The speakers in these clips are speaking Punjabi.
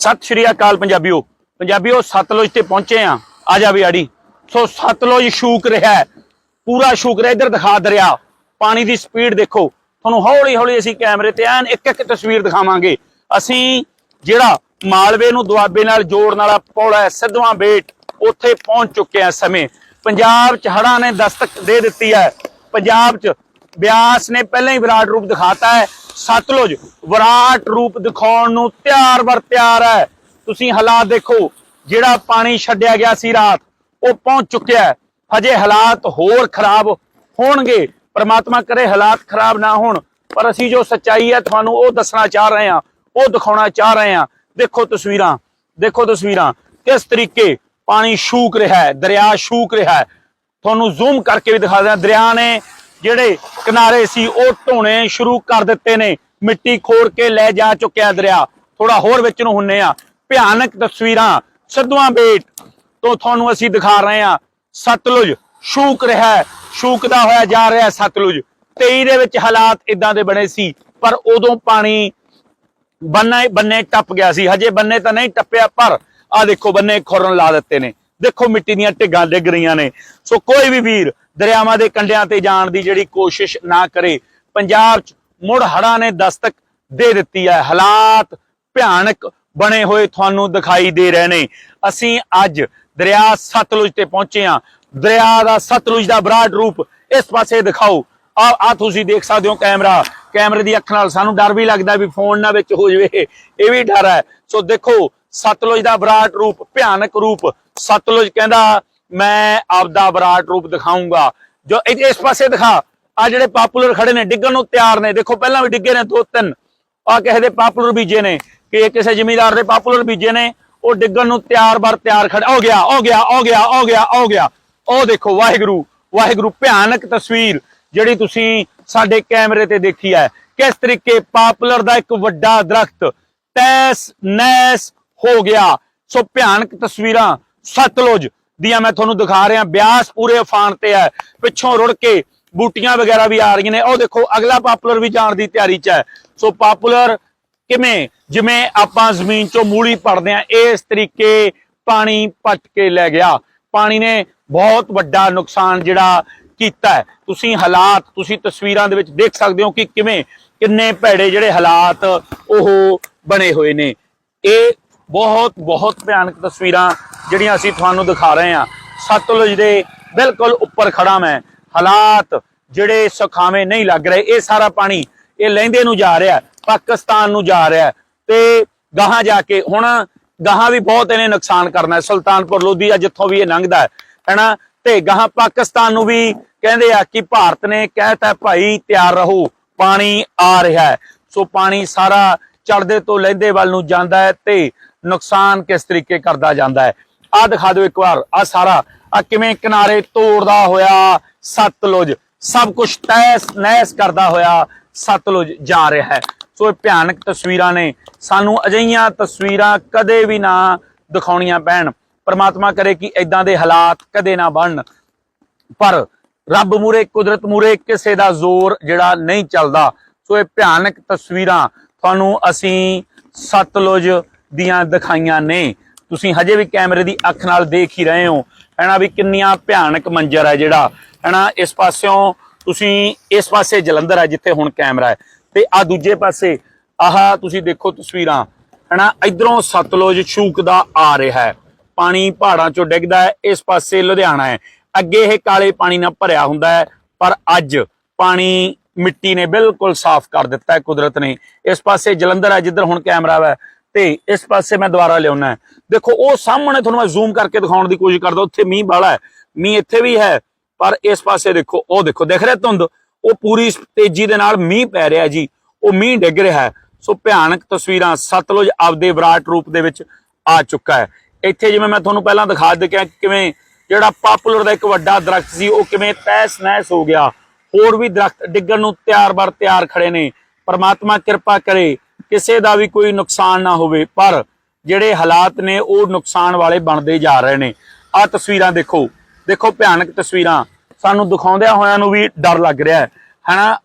ਸਤਿ ਸ਼੍ਰੀ ਅਕਾਲ ਪੰਜਾਬੀਓ। ਪੰਜਾਬੀਓ ਸਤਲੁਜ ਤੇ ਪਹੁੰਚੇ ਆ। ਆ ਜਾ ਵੀ ਆੜੀ ਸੋ ਸਤਲੁਜ ਸ਼ੂਕ ਰਿਹਾ ਹੈ। ਪੂਰਾ ਸ਼ੂਕ ਰਿਹਾ। ਇੱਧਰ ਦਿਖਾ ਦਰਿਆ। ਪਾਣੀ ਦੀ ਸਪੀਡ ਦੇਖੋ। ਤੁਹਾਨੂੰ ਹੌਲੀ ਹੌਲੀ ਅਸੀਂ ਕੈਮਰੇ ਤੇ ਐਨ ਇੱਕ ਇੱਕ ਤਸਵੀਰ ਦਿਖਾਵਾਂਗੇ। ਅਸੀਂ ਜਿਹੜਾ ਮਾਲਵੇ ਨੂੰ ਦੁਆਬੇ ਨਾਲ ਜੋੜਨ ਵਾਲਾ ਪੁਲ ਹੈ, ਸਿੱਧਵਾਂ ਬੇਟ, ਉੱਥੇ ਪਹੁੰਚ ਚੁੱਕੇ ਆ ਸਮੇਂ। ਪੰਜਾਬ ਚ ਹੜ੍ਹਾਂ ਨੇ ਦਸਤਕ ਦੇ ਦਿੱਤੀ ਹੈ। ਪੰਜਾਬ ਚ ਬਿਆਸ ਨੇ ਪਹਿਲਾਂ ਹੀ ਵਿਰਾਟ ਰੂਪ ਦਿਖਾਤਾ ਹੈ। ਸਤਲੁਜ ਵਿਰਾਟ ਰੂਪ ਦਿਖਾਉਣ ਨੂੰ ਤਿਆਰ ਬਰ ਤਿਆਰ ਹੈ। ਤੁਸੀਂ ਹਾਲਾਤ ਦੇਖੋ, ਜਿਹੜਾ ਪਾਣੀ ਛੱਡਿਆ ਗਿਆ ਸੀ ਰਾਤ, ਉਹ ਪਹੁੰਚ ਚੁੱਕਿਆ ਹੈ। ਹਜੇ ਹਾਲਾਤ ਹੋਰ ਖਰਾਬ ਹੋਣਗੇ। ਪਰਮਾਤਮਾ ਕਰੇ ਹਾਲਾਤ ਖਰਾਬ ਨਾ ਹੋਣ। ਪਰ ਅਸੀਂ ਜੋ ਸੱਚਾਈ ਹੈ, ਤੁਹਾਨੂੰ ਉਹ ਦੱਸਣਾ ਚਾਹ ਰਹੇ ਹਾਂ, ਉਹ ਦਿਖਾਉਣਾ ਚਾਹ ਰਹੇ ਹਾਂ। ਦੇਖੋ ਤਸਵੀਰਾਂ ਦੇਖੋ ਤਸਵੀਰਾਂ। ਕਿਸ ਤਰੀਕੇ ਪਾਣੀ ਸ਼ੂਕ ਰਿਹਾ ਹੈ, ਦਰਿਆ ਸ਼ੂਕ ਰਿਹਾ ਹੈ। ਤੁਹਾਨੂੰ ਜ਼ੂਮ ਕਰਕੇ ਵੀ ਦਿਖਾ ਦਿਆਂ। ਦਰਿਆ ਨੇ ਜਿਹੜੇ ਕਿਨਾਰੇ ਸੀ, ਉਹ ਢੋਣੇ ਸ਼ੁਰੂ ਕਰ ਦਿੱਤੇ ਨੇ। ਮਿੱਟੀ ਖੋੜ ਕੇ ਲੈ ਜਾ ਚੁੱਕਿਆ ਦਰਿਆ। ਥੋੜਾ ਹੋਰ ਵਿੱਚ ਨੂੰ ਹੁੰਨੇ ਆ। ਭਿਆਨਕ ਤਸਵੀਰਾਂ। ਸਿੱਧੂਆਂ ਬੇਟ ਤੋਂ ਤੁਹਾਨੂੰ ਅਸੀਂ ਦਿਖਾ ਰਹੇ ਹਾਂ। ਸਤਲੁਜ ਸ਼ੂਕ ਰਿਹਾ ਹੈ। ਸ਼ੂਕਦਾ ਹੋਇਆ ਜਾ ਰਿਹਾ ਸਤਲੁਜ। 23 ਦੇ ਵਿੱਚ ਹਾਲਾਤ ਇਦਾਂ ਦੇ ਬਣੇ ਸੀ, ਪਰ ਉਦੋਂ ਪਾਣੀ ਬੰਨੇ ਬੰਨੇ ਟੱਪ ਗਿਆ ਸੀ। ਹਜੇ ਬੰਨੇ ਤਾਂ ਨਹੀਂ ਟੱਪਿਆ, ਪਰ ਆ ਦੇਖੋ ਬੰਨੇ ਖੁਰਨ ਲਾ ਦਿੱਤੇ ਨੇ। ਦੇਖੋ ਮਿੱਟੀ ਦੀਆਂ ਢਿੱਗਾਂ ਡਿੱਗ ਰਹੀਆਂ ਨੇ। ਸੋ ਕੋਈ ਵੀ ਵੀਰ ਦਰਿਆਵਾਂ ਦੇ ਕੰਢਿਆਂ ਤੇ ਜਾਣ ਦੀ ਜਿਹੜੀ ਕੋਸ਼ਿਸ਼ ਨਾ ਕਰੇ। ਪੰਜਾਬ 'ਚ ਮੁੜ ਹੜ੍ਹਾਂ ਨੇ ਦਸਤਕ ਦੇ ਦਿੱਤੀ ਹੈ। ਹਾਲਾਤ ਭਿਆਨਕ ਬਣੇ ਹੋਏ ਤੁਹਾਨੂੰ ਦਿਖਾਈ ਦੇ ਰਹੇ ਨੇ। ਅਸੀਂ ਅੱਜ ਦਰਿਆ ਸਤਲੁਜ ਤੇ ਪਹੁੰਚੇ ਹਾਂ। ਦਰਿਆ ਦਾ ਸਤਲੁਜ ਦਾ ਵਿਰਾਟ ਰੂਪ ਇਸ ਪਾਸੇ ਦਿਖਾਓ। ਆ ਆ ਤੁਸੀਂ ਦੇਖ ਸਕਦੇ ਹੋ ਕੈਮਰਾ। ਕੈਮਰੇ ਦੀ ਅੱਖ ਨਾਲ ਸਾਨੂੰ ਡਰ ਵੀ ਲੱਗਦਾ ਵੀ ਫੋਨ ਨਾ ਵਿੱਚ ਹੋ ਜਵੇ। ਇਹ ਵੀ ਡਰ ਹੈ। ਸੋ ਦੇਖੋ, ਸਤਲੁਜ ਦਾ ਵਿਰਾਟ ਰੂਪ, ਭਿਆਨਕ ਰੂਪ। ਸਤਲੁਜ ਕਹਿੰਦਾ ਮੈਂ ਆਪਦਾ ਵਿਰਾਟ ਰੂਪ ਦਿਖਾਉਂਗਾ ਜੋ ਇਸ ਪਾਸੇ ਦਿਖਾ, ਆ ਜਿਹੜੇ ਪਾਪੂਲਰ ਖੜੇ ਨੇ, ਡਿੱਗਣ ਨੂੰ ਤਿਆਰ ਨੇ। ਦੇਖੋ, ਪਹਿਲਾਂ ਵੀ ਡਿੱਗੇ ਨੇ ਦੋ ਤਿੰਨ। ਆ ਕਿਸੇ ਦੇ ਪਾਪੂਲਰ ਬੀਜੇ ਨੇ, ਕਿ ਕਿਸੇ ਜ਼ਿਮੀਦਾਰ ਦੇ ਪਾਪੂਲਰ ਬੀਜੇ ਨੇ, ਉਹ ਡਿੱਗਣ ਨੂੰ ਤਿਆਰ ਬਰ ਤਿਆਰ ਖੜਾ ਹੋ ਗਿਆ ਹੋ ਗਿਆ ਹੋ ਗਿਆ ਹੋ ਗਿਆ ਹੋ ਗਿਆ। ਉਹ ਦੇਖੋ, ਵਾਹਿਗੁਰੂ ਵਾਹਿਗੁਰੂ, ਭਿਆਨਕ ਤਸਵੀਰ, ਜਿਹੜੀ ਤੁਸੀਂ ਸਾਡੇ ਕੈਮਰੇ ਤੇ ਦੇਖੀ ਹੈ। ਕਿਸ ਤਰੀਕੇ ਪਾਪੂਲਰ ਦਾ ਇੱਕ ਵੱਡਾ ਦਰਖਤ ਤੈਸ ਨੈਸ ਹੋ ਗਿਆ। ਸੋ ਭਿਆਨਕ ਤਸਵੀਰਾਂ, ਸਤਲੁਜ ਦੀਆਂ ਮੈਂ ਤੁਹਾਨੂੰ ਦਿਖਾ ਰਿਹਾ, ਬਿਆਸ ਪੂਰੇ ਉਫਾਨ ਤੇ ਹੈ। ਪਿੱਛੋਂ ਰੁੜ ਕੇ ਬੂਟੀਆਂ ਵਗੈਰਾ ਵੀ ਆ ਰਹੀਆਂ ਨੇ। ਉਹ ਦੇਖੋ, ਅਗਲਾ ਪਾਪੂਲਰ ਵੀ ਜਾਣ ਦੀ ਤਿਆਰੀ 'ਚ ਹੈ। ਸੋ ਪਾਪੂਲਰ ਕਿਵੇਂ? ਜਿਵੇਂ ਆਪਾਂ ਜ਼ਮੀਨ 'ਚੋਂ ਮੂਲੀ ਪੜਦੇ ਆ ਇਸ ਤਰੀਕੇ ਪਾਣੀ ਪੱਟ ਕੇ ਲੈ ਗਿਆ। ਪਾਣੀ ਨੇ ਬਹੁਤ ਵੱਡਾ ਨੁਕਸਾਨ ਜਿਹੜਾ ਕੀਤਾ ਹੈ। ਤੁਸੀਂ ਹਾਲਾਤ, ਤੁਸੀਂ ਤਸਵੀਰਾਂ ਦੇ ਵਿੱਚ ਦੇਖ ਸਕਦੇ ਹੋ ਕਿ ਕਿਵੇਂ ਕਿੰਨੇ ਭੈੜੇ ਜਿਹੜੇ ਹਾਲਾਤ ਉਹ ਬਣੇ ਹੋਏ ਨੇ। ਇਹ ਬਹੁਤ ਬਹੁਤ ਭਿਆਨਕ ਤਸਵੀਰਾਂ ਜਿਹੜੀਆਂ ਅਸੀਂ ਤੁਹਾਨੂੰ ਦਿਖਾ ਰਹੇ ਹਾਂ। ਸਤਲੁਜ ਦੇ ਬਿਲਕੁਲ ਉੱਪਰ ਖੜਾ ਮੈਂ। ਹਾਲਾਤ ਜਿਹੜੇ ਸੁਖਾਵੇਂ ਨਹੀਂ ਲੱਗ ਰਹੇ। ਇਹ ਸਾਰਾ ਪਾਣੀ ਇਹ ਲਹਿੰਦੇ ਨੂੰ ਜਾ ਰਿਹਾ, ਪਾਕਿਸਤਾਨ ਨੂੰ ਜਾ ਰਿਹਾ। ਤੇ ਗਾਹਾਂ ਜਾ ਕੇ ਹੁਣ ਗਾਹਾਂ ਵੀ ਬਹੁਤ ਇਹਨੇ ਨੁਕਸਾਨ ਕਰਨਾ। ਸੁਲਤਾਨਪੁਰ ਲੋਧੀ ਆ, ਜਿੱਥੋਂ ਵੀ ਇਹ ਲੰਘਦਾ ਹੈ, ਹੈਨਾ? ਤੇ ਗਾਹਾਂ ਪਾਕਿਸਤਾਨ ਨੂੰ ਵੀ ਕਹਿੰਦੇ ਆ ਕਿ ਭਾਰਤ ਨੇ ਕਹਿਤਾ ਭਾਈ, ਤਿਆਰ ਰਹੋ। ਪਾਣੀ ਆ ਰਿਹਾ ਹੈ। ਸੋ ਪਾਣੀ ਸਾਰਾ ਚੜਦੇ ਤੋਂ ਲਹਿੰਦੇ ਵੱਲ ਨੂੰ ਜਾਂਦਾ ਹੈ ਤੇ ਨੁਕਸਾਨ ਕਿਸ ਤਰੀਕੇ ਕਰਦਾ ਜਾਂਦਾ ਹੈ। ਆ ਦਿਖਾ ਦਿਓ ਇੱਕ ਵਾਰ ਆ ਸਾਰਾ ਆ ਕਿਵੇਂ ਕਿਨਾਰੇ ਤੋੜਦਾ ਹੋਇਆ ਸਤਲੁਜ, ਸਭ ਕੁਝ ਤੈਸ ਨੈਸ ਕਰਦਾ ਹੋਇਆ ਸਤਲੁਜ ਜਾ ਰਿਹਾ ਹੈ। ਸੋ ਇਹ ਭਿਆਨਕ ਤਸਵੀਰਾਂ ਨੇ। ਸਾਨੂੰ ਅਜਿਹੀਆਂ ਤਸਵੀਰਾਂ ਕਦੇ ਵੀ ਨਾ ਦਿਖਾਉਣੀਆਂ ਪੈਣ। ਪਰਮਾਤਮਾ ਕਰੇ ਕਿ ਇਦਾਂ ਦੇ ਹਾਲਾਤ ਕਦੇ ਨਾ ਬਣਨ। ਪਰ ਰੱਬ ਮੂਰੇ ਕੁਦਰਤ ਮੂਰੇ ਕਿਸੇ ਦਾ ਜ਼ੋਰ ਜਿਹੜਾ ਨਹੀਂ ਚੱਲਦਾ। ਸੋ ਇਹ ਭਿਆਨਕ ਤਸਵੀਰਾਂ। ਤੁਹਾਨੂੰ ਅਸੀਂ ਸਤਲੁਜ ਦੀਆਂ ਦਿਖਾਈਆਂ ਨੇ। ਤੁਸੀਂ ਹਜੇ ਵੀ ਕੈਮਰੇ ਦੀ ਅੱਖ ਨਾਲ ਦੇਖ ਹੀ ਰਹੇ ਹੋ। ਹੈਨਾ ਵੀ ਕਿੰਨੀਆਂ ਭਿਆਨਕ ਮੰਜ਼ਰ ਹੈ ਜਿਹੜਾ। ਹੈਨਾ ਇਸ ਪਾਸਿਓਂ ਤੁਸੀਂ, ਇਸ ਪਾਸੇ ਜਲੰਧਰ ਹੈ ਜਿੱਥੇ ਹੁਣ ਕੈਮਰਾ ਹੈ। ਤੇ ਆ ਦੂਜੇ ਪਾਸੇ, ਆਹ ਤੁਸੀਂ ਦੇਖੋ ਤਸਵੀਰਾਂ। ਹੈਨਾ ਇਧਰੋਂ ਸਤਲੁਜ ਛੂਕਦਾ ਆ ਰਿਹਾ ਹੈ। ਪਾਣੀ ਪਹਾੜਾਂ ਚੋਂ ਡਿੱਗਦਾ ਹੈ। ਇਸ ਪਾਸੇ ਲੁਧਿਆਣਾ ਹੈ। ਅੱਗੇ ਇਹ ਕਾਲੇ ਪਾਣੀ ਨਾਲ ਭਰਿਆ ਹੁੰਦਾ ਹੈ। ਪਰ ਅੱਜ ਪਾਣੀ ਮਿੱਟੀ ਨੇ ਬਿਲਕੁਲ ਸਾਫ਼ ਕਰ ਦਿੱਤਾ ਹੈ ਕੁਦਰਤ ਨੇ। ਇਸ ਪਾਸੇ ਜਲੰਧਰ ਹੈ ਜਿੱਧਰ ਹੁਣ ਕੈਮਰਾ ਹੈ। ਤੇ ਇਸ ਪਾਸੇ ਮੈਂ ਦੁਬਾਰਾ ਲਿਆਉਣਾ ਹੈ। ਦੇਖੋ, ਉਹ ਸਾਹਮਣੇ ਤੁਹਾਨੂੰ ਮੈਂ ਜ਼ੂਮ ਕਰਕੇ ਦਿਖਾਉਣ ਦੀ ਕੋਸ਼ਿਸ਼ ਕਰਦਾ, ਉੱਥੇ ਮੀਂਹ ਬਾਲਾ ਹੈ। ਮੀਂਹ ਇੱਥੇ ਵੀ ਹੈ, ਪਰ ਇਸ ਪਾਸੇ ਦੇਖੋ, ਉਹ ਦੇਖੋ, ਦੇਖ ਰਿਹਾ ਧੁੰਦ? ਉਹ ਪੂਰੀ ਤੇਜ਼ੀ ਦੇ ਨਾਲ ਮੀਂਹ ਪੈ ਰਿਹਾ ਜੀ। ਉਹ ਮੀਂਹ ਡਿੱਗ ਰਿਹਾ ਹੈ। ਸੋ ਭਿਆਨਕ ਤਸਵੀਰਾਂ ਸਤਲੁਜ ਆਪਦੇ ਵਿਰਾਟ ਰੂਪ ਦੇ ਵਿੱਚ ਆ ਚੁੱਕਾ ਹੈ। ਇੱਥੇ ਜਿਵੇਂ ਮੈਂ ਤੁਹਾਨੂੰ ਪਹਿਲਾਂ ਦਿਖਾ ਦਿੱਤਾ ਕਿਵੇਂ ਜਿਹੜਾ ਪਾਪੂਲਰ ਦਾ ਇੱਕ ਵੱਡਾ ਦਰਖਤ ਸੀ, ਉਹ ਕਿਵੇਂ ਤੈਸ ਨੈਸ ਹੋ ਗਿਆ। ਹੋਰ ਵੀ ਦਰਖਤ ਡਿੱਗਣ ਨੂੰ ਤਿਆਰ ਬਰ ਤਿਆਰ ਖੜੇ ਨੇ। ਪਰਮਾਤਮਾ ਕਿਰਪਾ ਕਰੇ। ਕਿਸੇ ਦਾ ਵੀ ਕੋਈ ਨੁਕਸਾਨ ਨਾ ਹੋਵੇ, ਪਰ ਜਿਹੜੇ ਹਾਲਾਤ ਨੇ ਉਹ ਨੁਕਸਾਨ ਵਾਲੇ ਬਣਦੇ ਜਾ ਰਹੇ ਨੇ। ਆ ਤਸਵੀਰਾਂ ਦੇਖੋ। ਦੇਖੋ ਭਿਆਨਕ ਤਸਵੀਰਾਂ। ਸਾਨੂੰ ਦਿਖਾਉਂਦਿਆਂ ਹੋਇਆਂ ਨੂੰ ਵੀ ਡਰ ਲੱਗ ਰਿਹਾ ਹੈ। ਹੈਨਾ?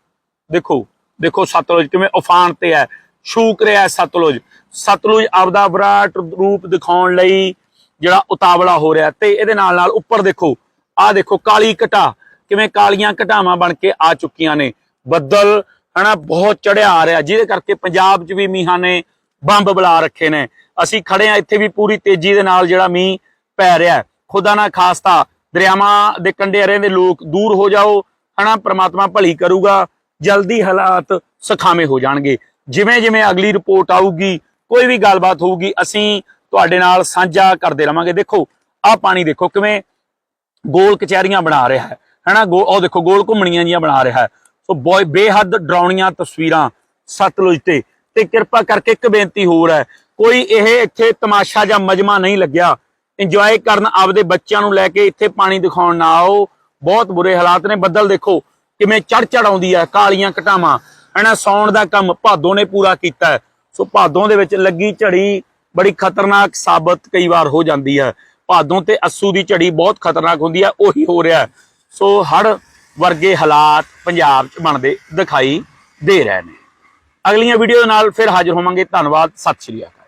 ਦੇਖੋ ਦੇਖੋ ਸਤਲੁਜ ਕਿਵੇਂ ਉਫਾਨ ਤੇ ਹੈ। ਛੂਕ ਰਿਹਾ ਹੈ ਸਤਲੁਜ। ਸਤਲੁਜ ਆਪਦਾ ਵਿਰਾਟ ਰੂਪ ਦਿਖਾਉਣ ਲਈ ਜਿਹੜਾ ਉਤਾਵਲਾ ਹੋ ਰਿਹਾ ਤੇ ਇਹਦੇ ਨਾਲ ਨਾਲ ਉੱਪਰ ਦੇਖੋ, ਆਹ ਦੇਖੋ ਕਾਲੀ ਘਟਾ। ਕਿਵੇਂ ਕਾਲੀਆਂ ਘਟਾਵਾਂ ਬਣ ਕੇ ਆ ਚੁੱਕੀਆਂ ਨੇ। ਬੱਦਲ ਹਨਾ, ਬਹੁਤ ਚੜਿਆ ਆ ਰਿਹਾ। ਜਿਹਦੇ ਕਰਕੇ ਪੰਜਾਬ 'ਚ ਵੀ ਮੀਂਹਾਂ ਨੇ ਬੰਬ ਬੁਲਾ ਰੱਖੇ ਨੇ। ਅਸੀਂ ਖੜੇ ਆ, ਇੱਥੇ ਵੀ ਪੂਰੀ ਤੇਜ਼ੀ ਦੇ ਨਾਲ ਜਿਹੜਾ ਮੀਂਹ ਪੈ ਰਿਹਾ ਖੁਦਾ ਨਾ ਖਾਸਤਾ, ਦਰਿਆਵਾਂ ਦੇ ਕੰਢੇ ਰਹਿੰਦੇ ਲੋਕ, ਦੂਰ ਹੋ ਜਾਓ, ਹਨਾ, ਪ੍ਰਮਾਤਮਾ ਭਲੀ ਕਰੂਗਾ, ਜਲਦੀ ਹਾਲਾਤ ਸਖਾਵੇਂ ਹੋ ਜਾਣਗੇ। ਜਿਵੇਂ ਜਿਵੇਂ ਅਗਲੀ ਰਿਪੋਰਟ ਆਊਗੀ, ਕੋਈ ਵੀ ਗੱਲਬਾਤ ਹੋਊਗੀ, ਅਸੀਂ ਤੁਹਾਡੇ ਨਾਲ ਸਾਂਝਾ ਕਰਦੇ ਰਵਾਂਗੇ। ਦੇਖੋ, ਆਹ ਪਾਣੀ ਦੇਖੋ ਕਿਵੇਂ ਗੋਲ ਕਚਹਿਰੀਆਂ ਬਣਾ ਰਿਹਾ ਹੈ। ਹੈਨਾ, ਗੋ ਉਹ ਦੇਖੋ, ਗੋਲ ਘੁੰਮਣੀਆਂ ਜੀਆਂ ਬਣਾ ਰਿਹਾ ਹੈ। ਬੇਹੱਦ ਡਰਾਉਣੀਆਂ ਤਸਵੀਰਾਂ, ਸਤਲੁਜ ਤੇ। ਤੇ ਕਿਰਪਾ ਕਰਕੇ ਇੱਕ ਬੇਨਤੀ ਹੋਰ ਹੈ, ਕੋਈ ਇਹ ਇੱਥੇ ਤਮਾਸ਼ਾ ਜਾਂ ਮਜਮਾ ਨਹੀਂ ਲੱਗਿਆ। ਇੰਜੋਏ ਕਰਨ ਆਪਦੇ ਬੱਚਿਆਂ ਨੂੰ ਲੈ ਕੇ ਇੱਥੇ ਪਾਣੀ ਦਿਖਾਉਣ ਨਾ ਆਓ। ਬਹੁਤ ਬੁਰੇ ਹਾਲਾਤ ਨੇ। ਬੱਦਲ ਦੇਖੋ ਕਿਵੇਂ ਚੜ ਚੜ ਆਉਂਦੀ ਹੈ, ਕਾਲੀਆਂ ਘਟਾਵਾਂ ਹਨਾ, ਸੌਣ ਦਾ ਕੰਮ ਭਾਦੋਂ ਨੇ ਪੂਰਾ ਕੀਤਾ ਸੋ ਭਾਦੋਂ ਦੇ ਵਿੱਚ ਲੱਗੀ ਝੜੀ ਬੜੀ ਖਤਰਨਾਕ ਸਾਬਤ ਕਈ ਵਾਰ ਹੋ ਜਾਂਦੀ ਹੈ। ਭਾਦੋਂ ਤੇ ਅਸੂ ਦੀ ਝੜੀ ਬਹੁਤ ਖਤਰਨਾਕ ਹੁੰਦੀ ਹੈ, ਉਹੀ ਹੋ ਰਿਹਾ ਸੋ ਹੜ ਵਰਗੇ ਹਾਲਾਤ ਪੰਜਾਬ 'ਚ ਬਣਦੇ ਦਿਖਾਈ ਦੇ ਰਹੇ ਨੇ। ਅਗਲੀਆਂ ਵੀਡੀਓ ਨਾਲ ਫਿਰ ਹਾਜ਼ਰ ਹੋਵਾਂਗੇ। ਧੰਨਵਾਦ। ਸਤਿ ਸ਼੍ਰੀ ਅਕਾਲ।